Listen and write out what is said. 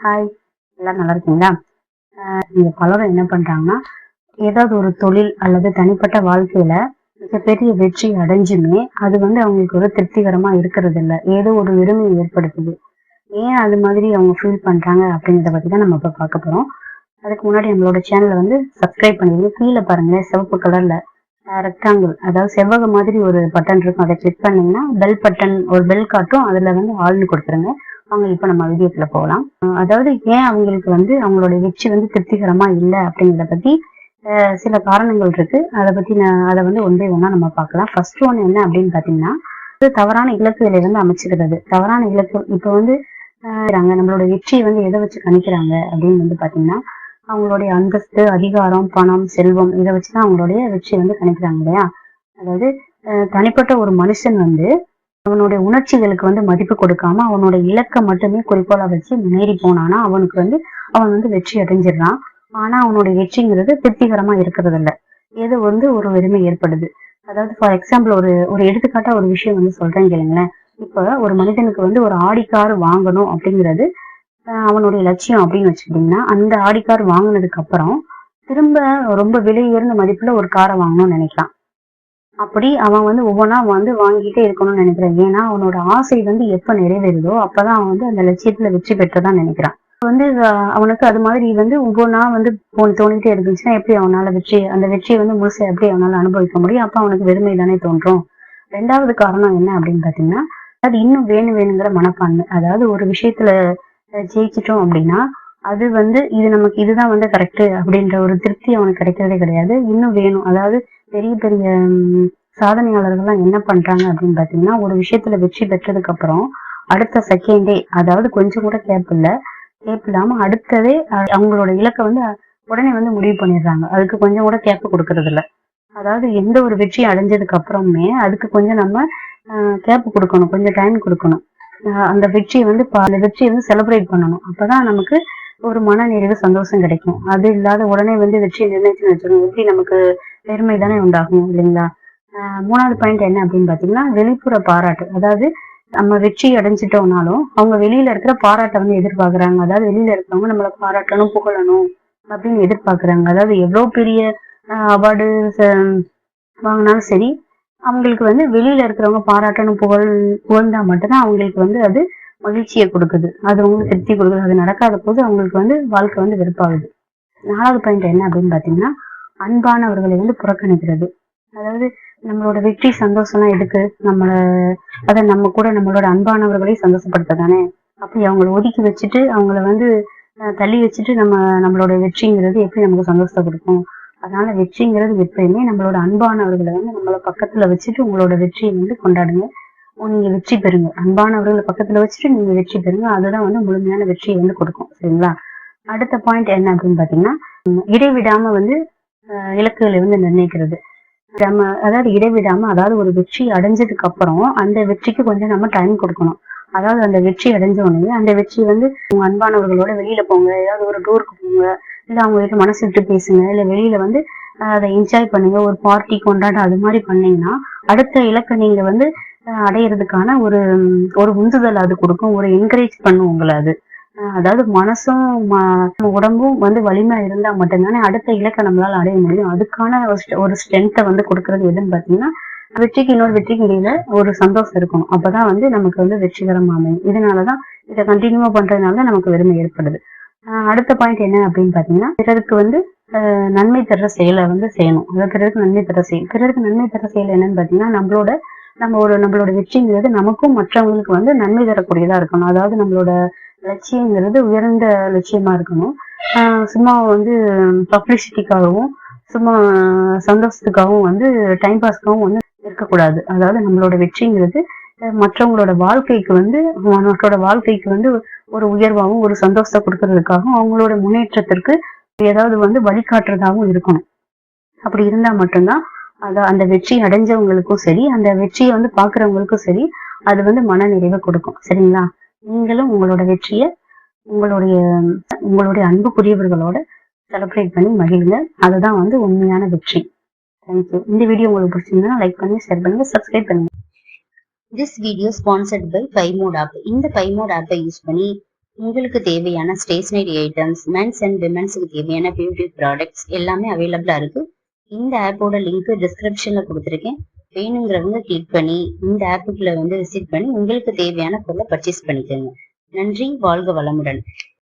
Hi எல்லாம் நல்லா இருக்கீங்களா? ஆஹ் பலரும் என்ன பண்றாங்கன்னா ஏதாவது ஒரு தொழில் அல்லது தனிப்பட்ட வாழ்க்கையில மிகப்பெரிய வெற்றி அடைஞ்சுமே அது வந்து அவங்களுக்கு ஒரு திருப்திகரமா இருக்கிறது இல்ல ஏதோ ஒரு வெறுமை ஏற்படுத்துது. ஏன் அது மாதிரி அவங்க ஃபீல் பண்றாங்க அப்படிங்கிறத பத்தி தான் நம்ம இப்ப பார்க்க போறோம். அதுக்கு முன்னாடி நம்மளோட சேனலை வந்து சப்ஸ்கிரைப் பண்ணிடுங்க. கீழே பாருங்க சிவப்பு கலர்ல ரெக்டாங்கிள் அதாவது செவ்வக மாதிரி ஒரு பட்டன் இருக்கும். அதை கிளிக் பண்ணீங்கன்னா பெல் பட்டன் ஒரு பெல் காட்டும். அதுல வந்து ஆள்னு கொடுத்துருங்க. அவங்க இப்ப நம்ம வீடியோக்குள்ள போகலாம். அதாவது ஏன் அவங்களுக்கு வந்து அவங்களுடைய வெற்றி வந்து திருப்திகரமா இல்லை அப்படிங்கிறத பத்தி சில காரணங்கள் இருக்கு. அதை பத்தி நான் அதை வந்து ஒன்றே ஒன்றா நம்ம பார்க்கலாம். ஃபர்ஸ்ட் ஒன் என்ன அப்படின்னு பாத்தீங்கன்னா இது தவறான இலக்குகளை வந்து அமைச்சுக்கிறது. தவறான இலக்கு இப்போ வந்து நம்மளோட வெற்றியை வந்து எதை வச்சு கணிக்கிறாங்க அப்படின்னு வந்து பாத்தீங்கன்னா அவங்களுடைய அந்தஸ்து அதிகாரம் பணம் செல்வம் இதை வச்சுதான் அவங்களுடைய வெற்றியை வந்து கணிக்கிறாங்க இல்லையா? அதாவது அஹ் தனிப்பட்ட ஒரு மனுஷன் வந்து அவனுடைய உணர்ச்சிகளுக்கு வந்து மதிப்பு கொடுக்காம அவனோட இலக்கை மட்டுமே குறிக்கோளா வச்சு முன்னேறி போனானா அவனுக்கு வந்து அவன் வந்து வெற்றி அடைஞ்சிடறான் ஆனா அவனுடைய வெற்றிங்கிறது திருப்திகரமா இருக்கிறது இல்ல ஏதோ வந்து ஒரு வெறுமை ஏற்படுது. அதாவது ஃபார் எக்ஸாம்பிள் ஒரு ஒரு எடுத்துக்காட்டா ஒரு விஷயம் வந்து சொல்றேன் கேளுங்களேன். இப்ப ஒரு மனிதனுக்கு வந்து ஒரு ஆடி கார் வாங்கணும் அப்படிங்கிறது அவனுடைய லட்சியம் அப்படின்னு வச்சுக்கிட்டீங்கன்னா அந்த ஆடி கார் வாங்கினதுக்கு அப்புறம் திரும்ப ரொம்ப விலை உயர்ந்த மதிப்புல ஒரு காரை வாங்கணும்னு நினைக்கலாம். அப்படி அவன் வந்து ஒவ்வொன்றா வந்து வாங்கிட்டே இருக்கணும்னு நினைக்கிறான். ஏன்னா அவனோட ஆசை வந்து எப்ப நிறைவேறுதோ அப்பதான் அவன் வந்து அந்த லட்சியத்துல வெற்றி பெற்றதா நினைக்கிறான். வந்து அவனுக்கு அது மாதிரி வந்து ஒவ்வொன்றா வந்து தோணிட்டே இருந்துச்சுன்னா எப்படி அவனால வெற்றி அந்த வெற்றியை வந்து முழுசை எப்படி அவனால அனுபவிக்க முடியும்? அப்ப அவனுக்கு வெறுமை தானே தோன்றும். ரெண்டாவது காரணம் என்ன அப்படின்னு பாத்தீங்கன்னா அது இன்னும் வேணும் வேணுங்கிற மனப்பான்மை. அதாவது ஒரு விஷயத்துல ஜெயிச்சிட்டோம் அப்படின்னா அது வந்து இது நமக்கு இதுதான் வந்து கரெக்ட் அப்படின்ற ஒரு திருப்தி அவனுக்கு கிடைக்கிறதே கிடையாது. இன்னும் வேணும். அதாவது பெரிய பெரிய சாதனையாளர்கள்லாம் என்ன பண்றாங்க அப்படின்னு பாத்தீங்கன்னா ஒரு விஷயத்துல வெற்றி பெற்றதுக்கு அப்புறம் அடுத்த செகண்டே அதாவது கொஞ்சம் கூட கேப் இல்ல கேப் இல்லாம அடுத்ததே அவங்களோட இலக்கை வந்து உடனே வந்து முடிவு பண்ணிடுறாங்க. அதுக்கு கொஞ்சம் கூட கேப் கொடுக்கறது இல்ல. அதாவது எந்த ஒரு வெற்றி அடைஞ்சதுக்கு அப்புறமே அதுக்கு கொஞ்சம் நம்ம கேப் கொடுக்கணும். கொஞ்சம் டைம் கொடுக்கணும். அந்த வெற்றியை வந்து அந்த வெற்றியை வந்து செலிப்ரேட் பண்ணணும். அப்பதான் நமக்கு ஒரு மன நிறைவு சந்தோஷம் கிடைக்கும். அது இல்லாத உடனே வந்து வெற்றியை நிர்ணயிச்சு வச்சிருக்கோம் எப்படி நமக்கு பெருமை தானே உண்டாகும் இல்லைங்களா? ஆஹ் மூணாவது பாயிண்ட் என்ன அப்படின்னு பாத்தீங்கன்னா வெளிப்புற பாராட்டு. அதாவது நம்ம வெற்றி அடைஞ்சிட்டோம்னாலும் அவங்க வெளியில இருக்கிற பாராட்டை வந்து எதிர்பார்க்கறாங்க. அதாவது வெளியில இருக்கிறவங்க நம்மளை பாராட்டணும் புகழணும் அப்படின்னு எதிர்பார்க்கறாங்க. அதாவது எவ்வளவு பெரிய அவார்டு வாங்கினாலும் சரி அவங்களுக்கு வந்து வெளியில இருக்கிறவங்க பாராட்டணும் புகழ் புகழ்ந்தா மட்டும்தான் அவங்களுக்கு வந்து அது மகிழ்ச்சியை கொடுக்குது. அது அவங்களுக்கு திருப்தி கொடுக்குது. அது நடக்காத போது அவங்களுக்கு வந்து வாழ்க்கை வந்து வெறுப்பாகுது. நாலாவது பாயிண்ட் என்ன அப்படின்னு பாத்தீங்கன்னா அன்பானவர்களை வந்து புறக்கணிக்கிறது. அதாவது நம்மளோட வெற்றி சந்தோஷம்லாம் எதுக்கு? நம்மள அத நம்ம கூட நம்மளோட அன்பானவர்களையும் சந்தோஷப்படுத்த தானே அப்படி அவங்கள ஒதுக்கி வச்சுட்டு அவங்கள வந்து தள்ளி வச்சுட்டு நம்ம நம்மளோட வெற்றிங்கிறது எப்படி நமக்கு சந்தோஷத்தை கொடுக்கும்? அதனால வெற்றிங்கிறது எப்பயுமே நம்மளோட அன்பானவர்களை வந்து நம்மள பக்கத்துல வச்சுட்டு உங்களோட வெற்றியை வந்து கொண்டாடுங்க. நீங்க வெற்றி பெறுங்க. அன்பானவர்களை பக்கத்துல வச்சுட்டு நீங்க வெற்றி பெறுங்க. அதுதான் வந்து முழுமையான வெற்றியை வந்து கொடுக்கும். சரிங்களா? அடுத்த பாயிண்ட் என்ன அப்படின்னு பாத்தீங்கன்னா இடைவிடாம வந்து இலக்குகளை வந்து நிர்ணயிக்கிறது. நம்ம அதாவது இடைவிடாம அதாவது ஒரு வெற்றி அடைஞ்சதுக்கு அப்புறம் அந்த வெற்றிக்கு கொஞ்சம் நம்ம டைம் கொடுக்கணும். அதாவது அந்த வெற்றி அடைஞ்ச உடனே அந்த வெற்றி வந்து உங்க அன்பானவர்களோட வெளியில போங்க. ஏதாவது ஒரு டூருக்கு போங்க. இல்ல அவங்ககிட்ட மனசு விட்டு பேசுங்க. இல்ல வெளியில வந்து அதை என்ஜாய் பண்ணுங்க. ஒரு பார்ட்டி கொண்டாட்டம் அது மாதிரி பண்ணீங்கன்னா அடுத்த இலக்கை நீங்க வந்து அடையிறதுக்கான ஒரு ஒரு உந்துதல் அது கொடுக்கும். ஒரு என்கரேஜ் பண்ணும் உங்களை அது. அதாவது மனசும் ம- உடம்பும் வந்து வலிமையா இருந்தா மட்டும்தானே அடுத்த இலக்கை நம்மளால அடைய முடியும். அதுக்கான ஒரு ஸ்ட்ரென்த்தை வந்து கொடுக்கறது எதுன்னு பாத்தீங்கன்னா வெற்றிக்கு இன்னொரு வெற்றிக்கு இடையில ஒரு சந்தோஷம் இருக்கணும். அப்பதான் வந்து நமக்கு வந்து வெற்றிகரமா அமையும். இதனாலதான் இதை கண்டினியூவா பண்றதுனால தான் நமக்கு வெறுமை ஏற்படுது. அடுத்த பாயிண்ட் என்ன அப்படின்னு பாத்தீங்கன்னா பிறருக்கு வந்து நன்மை தர செயலை வந்து செய்யணும். அதாவது பிறருக்கு நன்மை தர செயல். பிறருக்கு நன்மை தர செயல் என்னன்னு பாத்தீங்கன்னா நம்மளோட நம்ம ஒரு நம்மளோட வெற்றிங்கிறது நமக்கும் மற்றவங்களுக்கு வந்து நன்மை தரக்கூடியதா இருக்கணும். அதாவது நம்மளோட லட்சியங்கிறது உயர்ந்த லட்சியமா இருக்கணும். ஆஹ் சும்மா வந்து பப்ளிசிட்டிக்காகவும் சும்மா சந்தோஷத்துக்காகவும் வந்து டைம் பாஸ்க்காகவும் வந்து இருக்கக்கூடாது. அதாவது நம்மளோட வெற்றிங்கிறது மற்றவங்களோட வாழ்க்கைக்கு வந்து மற்றோட வாழ்க்கைக்கு வந்து ஒரு உயர்வாகவும் ஒரு சந்தோஷத்தை கொடுக்கறதுக்காகவும் அவங்களோட முன்னேற்றத்திற்கு ஏதாவது வந்து வழிகாட்டுறதாகவும் இருக்கணும். அப்படி இருந்தா மட்டும்தான் அத அந்த வெற்றி அடைஞ்சவங்களுக்கும் சரி அந்த வெற்றியை வந்து பாக்குறவங்களுக்கும் சரி அது வந்து மன நிறைவை கொடுக்கும். சரிங்களா? நீங்களும் உங்களோட வெற்றியை உங்களுடைய உங்களுடைய அன்புக்குரியவர்களோட செலிப்ரேட் பண்ணி மகிழுங்க. அதுதான் வந்து உண்மையான வெற்றி. தேங்க்யூ இந்த வீடியோ உங்களுக்கு பிடிச்சிருந்தா லைக் பண்ணுங்க ஷேர் பண்ணுங்க சப்ஸ்கிரைப் பண்ணுங்க. This video sponsored by Bymote app இந்த பைமோட் ஆப்பை யூஸ் பண்ணி உங்களுக்கு தேவையான ஸ்டேஷனரி ஐட்டம்ஸ் மென்ஸ் அண்ட் விமென்ஸுக்கு தேவையான பியூட்டி ப்ராடக்ட்ஸ் எல்லாமே அவைலபிளா இருக்கு. இந்த ஆப்போட லிங்க் டிஸ்கிரிப்ஷன்ல கொடுத்துருக்கேன். வேணுங்கிறவங்க கிளிக் பண்ணி இந்த ஆப்புக்குள்ள வந்து விசிட் பண்ணி உங்களுக்கு தேவையான பொருளை பர்ச்சேஸ் பண்ணிக்கோங்க. நன்றி வாழ்க வளமுடன்.